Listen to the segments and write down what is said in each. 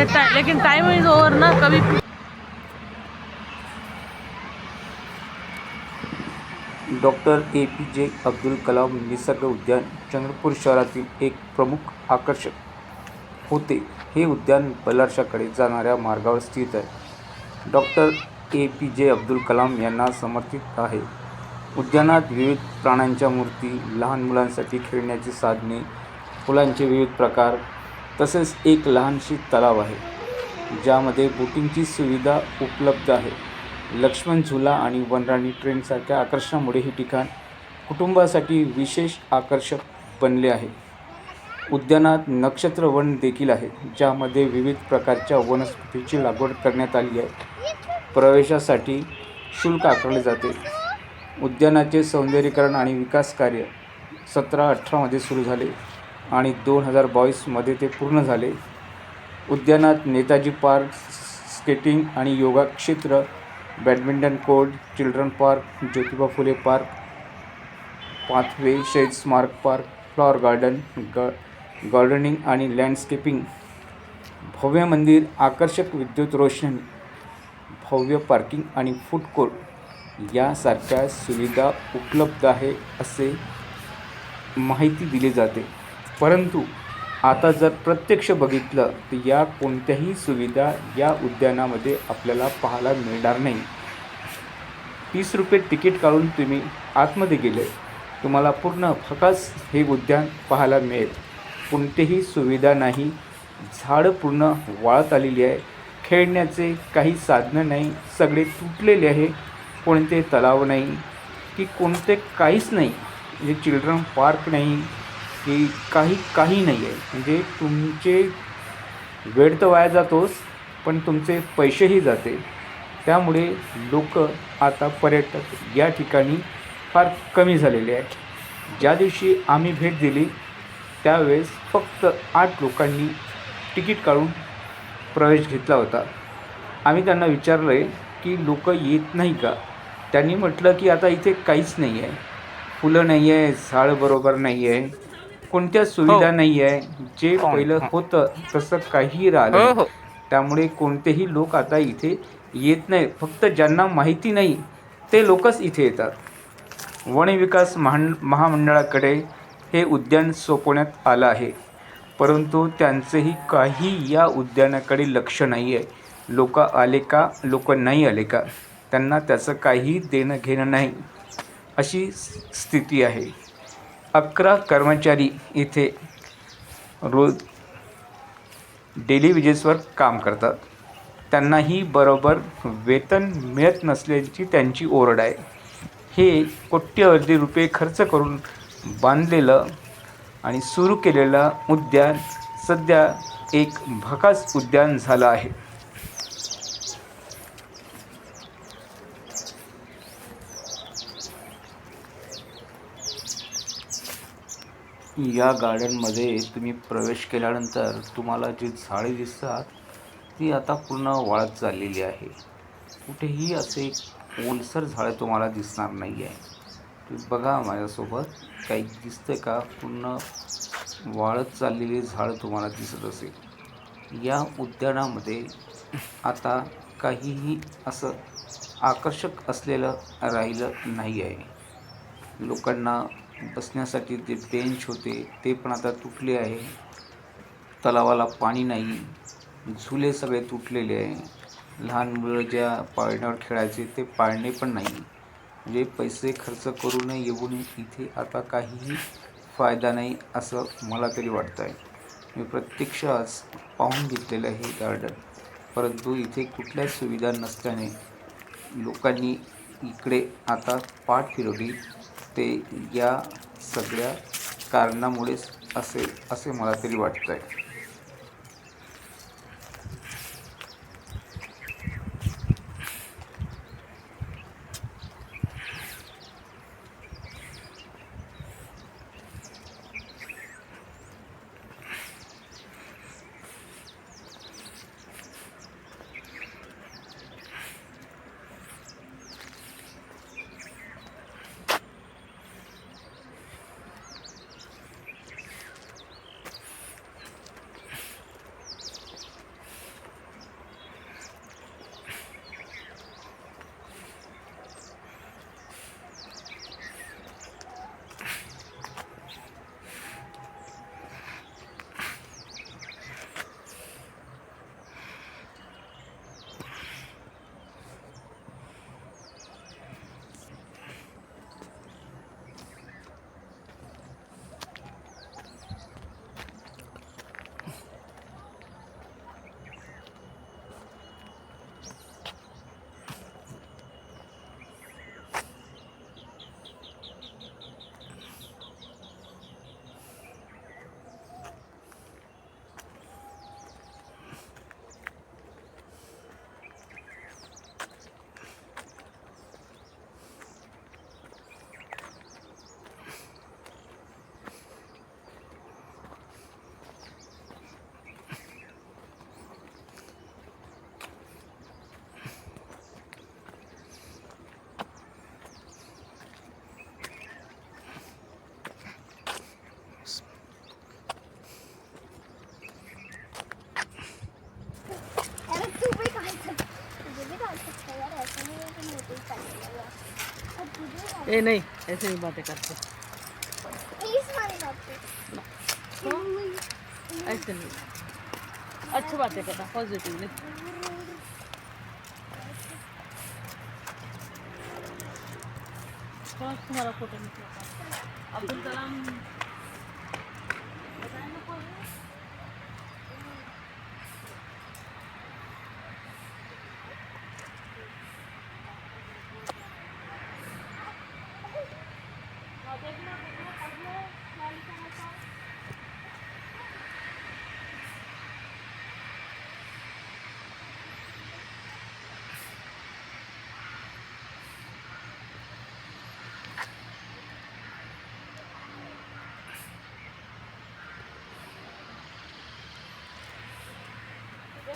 लेकिन time is over ना कभी doctor A P जे अब्दुल कलाम निसर्ग उद्यान चंद्रपूर शहरातील एक प्रमुख आकर्षक होते. हे उद्यान बलारशाकडे जाणाऱ्या मार्गावर स्थित आहे. डॉक्टर ए पी जे अब्दुल कलाम यांना समर्पित आहे. उद्यानात विविध प्राण्यांच्या मूर्ती लहान मुलांसाठी खेळण्याची साधने फुलांचे विविध प्रकार तसेच एक लहानशी तलाव आहे ज्यामध्ये बोटिंगची सुविधा उपलब्ध आहे. लक्ष्मण झुला आणि वनराणी ट्रेनसारख्या आकर्षणामुळे हे ठिकाण कुटुंबासाठी विशेष आकर्षक बनले आहे. उद्यानात नक्षत्रवन देखील आहे ज्यामध्ये विविध प्रकारच्या वनस्पतीची लागवड करण्यात आली आहे. प्रवेशासाठी शुल्क आकारले जाते. उद्यानाचे सौंदर्यीकरण आणि विकास कार्य सतरा अठरामध्ये सुरू झाले. आणि दोन हजार बावीसमध्ये ते पूर्ण झाले. उद्यानात नेताजी पार्क स्केटिंग आणि योगा क्षेत्र badminton court children park Jyotiba Phule park pathway शहीद स्मारक पार्क फ्लॉवर गार्डन ग गार्डनिंग आणि लँडस्केपिंग भव्य मंदिर आकर्षक विद्युत रोशन भव्य पार्किंग आणि फूड कोर्ट यासारख्या सुविधा उपलब्ध आहे असे माहिती दिली जाते. परंतु आता जर प्रत्यक्ष बघितलं तर या कोणत्याही सुविधा या उद्यानामध्ये आपल्याला पाहायला मिळणार नाही. तीस रुपये तिकीट काढून तुम्ही आतमध्ये गेले तुम्हाला पूर्ण फकास हे उद्यान पाहायला मिळेल. कोणतीही सुविधा नाही झाडं पूर्ण वाळत आलेली आहे खेळण्याचे काही साधनं नाही सगळे तुटलेले आहे कोणते तलाव नाही की कोणते काहीच नाही म्हणजे चिल्ड्रन पार्क नाही की काही काही नाही आहे म्हणजे तुमचे वेळ तर वाया जातोच पण तुमचे पैसेही जाते. त्यामुळे लोक आता पर्यटक या ठिकाणी फार कमी झालेले आहेत. ज्या दिवशी आम्ही भेट दिली त्यावेळेस फक्त आठ लोकांनी तिकीट काढून प्रवेश घेतला होता. आम्ही त्यांना विचारलं आहे की लोक येत नाही का? त्यांनी म्हटलं की आता इथे काहीच नाही आहे फुलं नाही आहे झाड बरोबर नाही आहे कोणत्या सुविधा नाही आहे जे पहिलं होतं तसं काही राहिलं नाही. त्यामुळे कोणतेही लोक आता इथे येत नाही. फक्त ज्यांना माहिती नाही ते लोकच इथे येतात. वन विकास महान महामंडळाकडे हे उद्यान सोपवण्यात आलं आहे. परंतु त्यांचंही काही या उद्यानाकडे लक्ष नाही आहे लोक आले का? लोक नाही आले का? त्यांना त्याचं काही देणं घेणं नाही. अशी स्थिती आहे. अकरा कर्मचारी इथे रोज डेली विजेसवर काम करतात. त्यांनाही बरोबर वेतन मिळत नसल्याची त्यांची ओरड आहे. हे कोट्यवधी रुपये खर्च करून बांधलेलं आणि सुरू केलेलं उद्यान सध्या एक भकास उद्यान झालं आहे. या गार्डनमध्ये तुम्ही प्रवेश केल्यानंतर तुम्हाला जी झाडे दिसतात ती आता पूर्ण वाळत चाललेली आहे. कुठेही असे ओलसर झाडे तुम्हाला दिसणार नाही आहे तुम्ही बघा माझ्यासोबत काही दिसतं का? पूर्ण वाळत चाललेली झाडं तुम्हाला दिसत असेल. या उद्यानामध्ये आता काहीही असं आकर्षक असलेलं राहिलं नाही आहे लोकांना बसण्यासाठी जे बेंच होते ते पण आता तुटले आहे. तलावाला पाणी नाही. झुले सगळे तुटलेले आहे. लहान मुलं ज्या पाळण्यावर खेळायचे ते पाळणे पण नाही. म्हणजे पैसे खर्च करून येऊन इथे आता काहीही फायदा नाही असं मला तरी वाटतं आहे मी प्रत्यक्ष आज पाहून घेतलेलं आहे गार्डन परंतु इथे कुठल्याच सुविधा नसल्याने लोकांनी इकडे आता पाठ फिरवली ते या सगळ्या कारणामुळेच असेल असे मला तरी वाटतं आहे ए नहीं ऐसे ही बातें करते. ऐसे नहीं. अच्छी बातें करना पॉजिटिवली तुम्हारा फोटो निकला? अब्दुल कलाम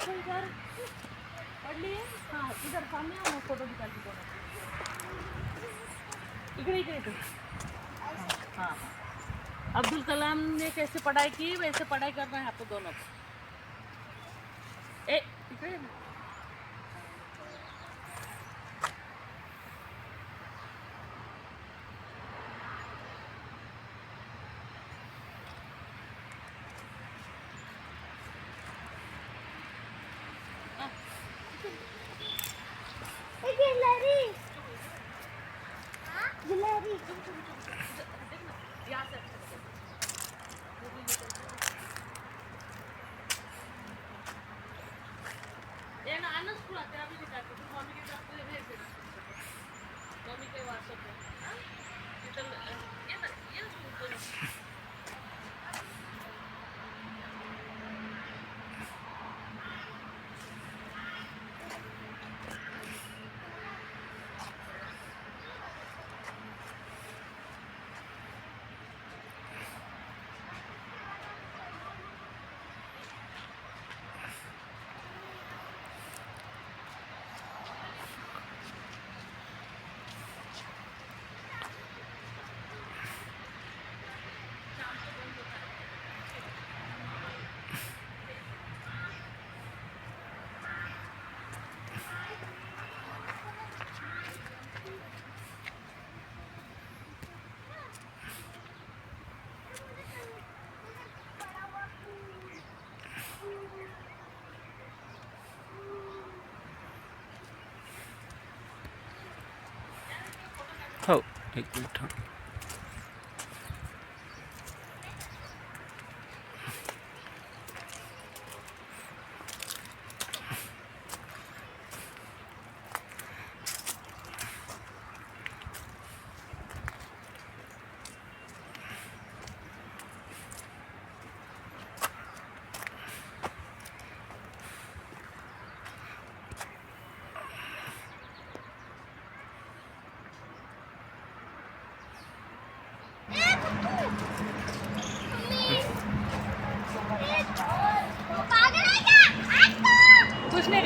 देखो इधर पढ़ लिए हाँ इधर सामने आओ फोटो निकाल दी इकडे इकडे इकडे. हाँ हाँ. अब्दुल कलाम ने कैसे पढ़ाई की? वैसे पढ़ाई करना है आपको दोनों. को ए इकडे ये ना. यहाँ से अच्छा लगेगा। ये ना आनंद स्कूल आते हैं अभी दिखाते तू मम्मी के साथ तुझे भेज दे मम्मी के व्हाट्सएप पे हाँ? इधर ये ना ये स्कूल तो नहीं। हो। एक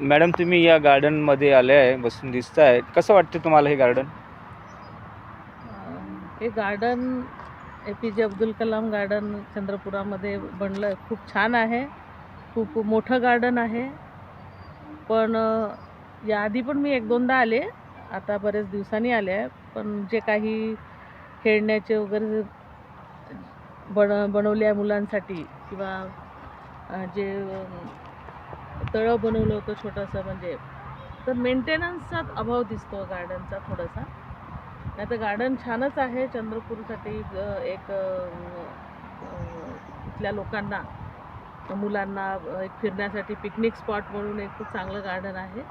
मॅडम तुम्ही या गार्डनमध्ये आले आहे बसून दिसत आहे कसं वाटतं तुम्हाला हे गार्डन हे गार्डन ए पी जे अब्दुल कलाम गार्डन चंद्रपुरामध्ये बनलं. खूप छान आहे. खूप मोठं गार्डन आहे. पण याआधी पण मी एक दोनदा आले. आता बरेच दिवसांनी आले आहे. पण जे काही खेळण्याचे वगैरे बन बनवले आहे मुलांसाठी किंवा जे तळं बनवलं होतं छोटंसं म्हणजे. तर मेंटेनन्सचा अभाव दिसतो गार्डनचा थोडासा. नाही तर गार्डन छानच आहे चंद्रपूरसाठी एक तिथल्या इथल्या लोकांना मुलांना एक फिरण्यासाठी पिकनिक स्पॉट म्हणून एक खूप चांगलं गार्डन आहे.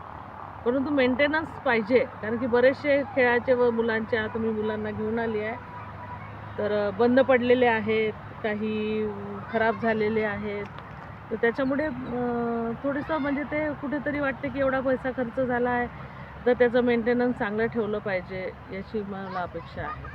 परंतु मेंटेनन्स पाहिजे कारण की बरेचसे खेळाचे व मुलांच्या तुम्ही मुलांना घेऊन आली आहे. तर बंद पडलेले आहेत काही खराब झालेले आहेत. तर त्याच्यामुळे थोडंसं म्हणजे ते कुठेतरी वाटते की एवढा पैसा खर्च झाला आहे तर त्याचं मेंटेनन्स चांगलं ठेवलं पाहिजे याची मला अपेक्षा आहे.